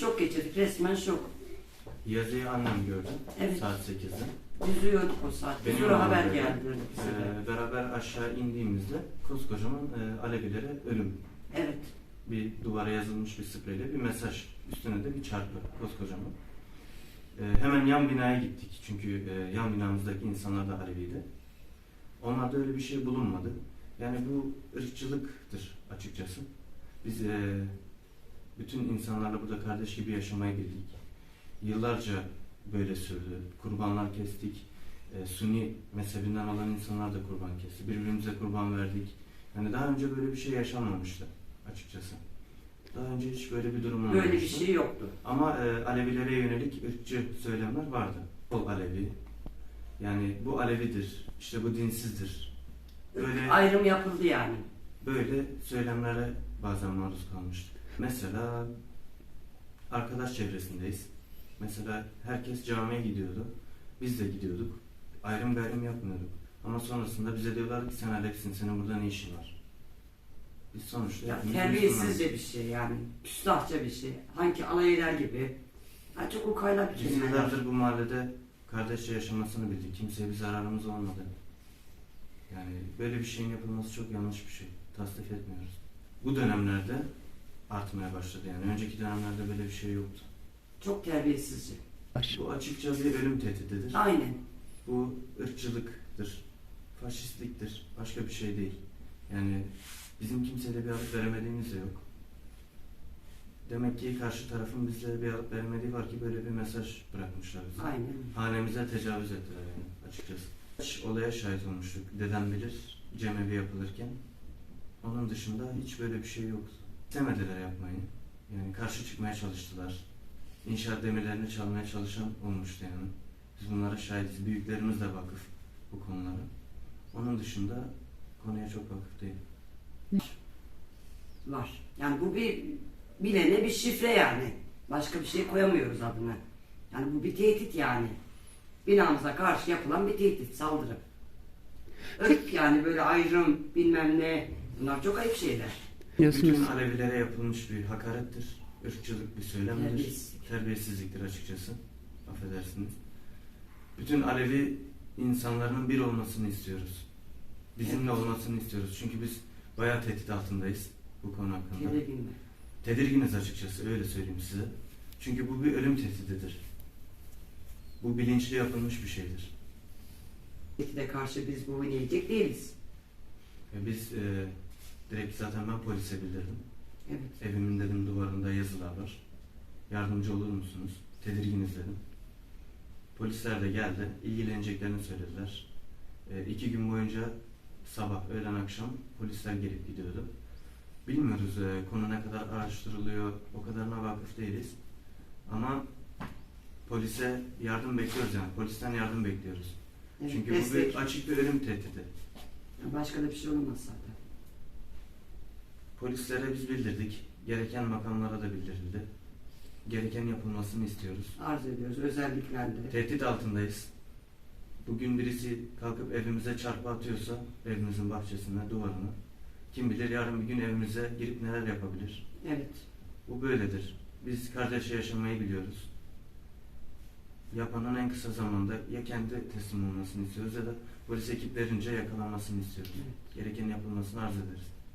şok geçirdik. Resmen şok. Yazıyı annem gördü. Evet. Saat 8'de. Biz uyuyorduk o saat. Benim Sonra haber geldi. Ee, beraber aşağı indiğimizde koskocaman e, Alevilere ölüm. Evet. Bir duvara yazılmış bir spreyle bir mesaj. Üstüne de bir çarpı koskocaman. Ee, hemen yan binaya gittik. Çünkü e, yan binamızdaki insanlar da Aleviydi. Onlarda öyle bir şey bulunmadı. Yani bu ırkçılıktır açıkçası. Biz e, bütün insanlarla burada kardeş gibi yaşamayı bildik. Yıllarca böyle sürdü. Kurbanlar kestik. E, Sunni mezhebinden olan insanlar da kurban kesti. Birbirimize kurban verdik. Yani daha önce böyle bir şey yaşanmamıştı açıkçası. Daha önce hiç böyle bir durum olmamıştı. Böyle bir şey yoktu. Ama e, Alevilere yönelik ırkçı söylemler vardı. O Alevi. Yani bu Alevidir. işte bu dinsizdir. Böyle Ayrım yapıldı yani. böyle söylemlere bazen maruz kalmıştık. Mesela arkadaş çevresindeyiz. Mesela herkes camiye gidiyordu. Biz de gidiyorduk. Ayrım gayrım yapmıyorduk. Ama sonrasında bize diyorlar ki sen Alevisin, senin burada ne işin var? Biz sonuçta Ya, hepimiz terbiyesizce bir şey yani. Küstahça bir şey. Hangi alaylar gibi. Ha, çok ukayla bir Biz kelimeler. yıllardır bu mahallede kardeşçe yaşamasını bildik. Kimseye bir zararımız olmadı. Yani böyle bir şeyin yapılması çok yanlış bir şey. Tasdik etmiyoruz. Bu dönemlerde artmaya başladı yani. Önceki dönemlerde böyle bir şey yoktu. Çok terbiyesizce. Bu açıkça bir ölüm tehdididir. Aynen. Bu ırkçılıktır. Faşistliktir. Başka bir şey değil. Yani bizim kimseyle bir alıp veremediğimiz de yok. Demek ki karşı tarafın bizle bir alıp veremediği var ki böyle bir mesaj bırakmışlar bize. Aynen. Hanemize tecavüz ettiler yani açıkçası. Hiç olaya şahit olmuştuk. Dedem bilir cemevi yapılırken. Onun dışında hiç böyle bir şey yoktu. İstemediler yapmayı. Yani karşı çıkmaya çalıştılar. İnşaat demirlerini çalmaya çalışan olmuştu yani. Biz bunlara şahidiz. Büyüklerimiz de vakıf bu konulara. Onun dışında konuya çok vakıf değil. Var. Yani bu bir bilene bir şifre yani. Başka bir şey koyamıyoruz adına. Yani bu bir tehdit yani. Binamıza karşı yapılan bir tehdit, saldırı. Irk yani böyle ayrım bilmem ne. Bunlar çok ayıp şeyler. Bütün Alevilere yapılmış bir hakarettir. Irkçılık bir söylemdir. Terbiyesizlik. Terbiyesizliktir açıkçası. Affedersiniz. Bütün Alevi insanların bir olmasını istiyoruz. Bizimle olmasını istiyoruz. Çünkü biz bayağı tehdit altındayız bu konu hakkında. Tedirginler. Tedirginiz açıkçası öyle söyleyeyim size. Çünkü bu bir ölüm tehdididir. Bu bilinçli yapılmış bir şeydir. Tehdide karşı biz bu oynayacak değiliz. Biz e, direkt zaten ben polise bildirdim. Evet. Evimin dedim duvarında yazılar var. Yardımcı olur musunuz? Tedirginiz dedim. Polisler de geldi. İlgileneceklerini söylediler. E, iki gün boyunca sabah, öğlen, akşam polisler gelip gidiyordu. Bilmiyoruz e, konu ne kadar araştırılıyor, o kadarına vakıf değiliz. Ama polise yardım bekliyoruz yani. Polisten yardım bekliyoruz. evet. Çünkü bu Destek. bir açık bir ölüm tehdidi. Başka da bir şey olamaz zaten. Polislere biz bildirdik. Gereken makamlara da bildirildi. Gereken yapılmasını istiyoruz. Arz ediyoruz özelliklendi. Tehdit altındayız. Bugün birisi kalkıp evimize çarpı atıyorsa evimizin bahçesine, duvarına kim bilir yarın bir gün evimize girip neler yapabilir. Evet. Bu böyledir. Biz kardeşçe yaşamayı biliyoruz. Yapanın en kısa zamanda ya kendi teslim olmasını istiyoruz ya da polis ekiplerince yakalanmasını istiyoruz. Gereken yapılmasını arz ederiz.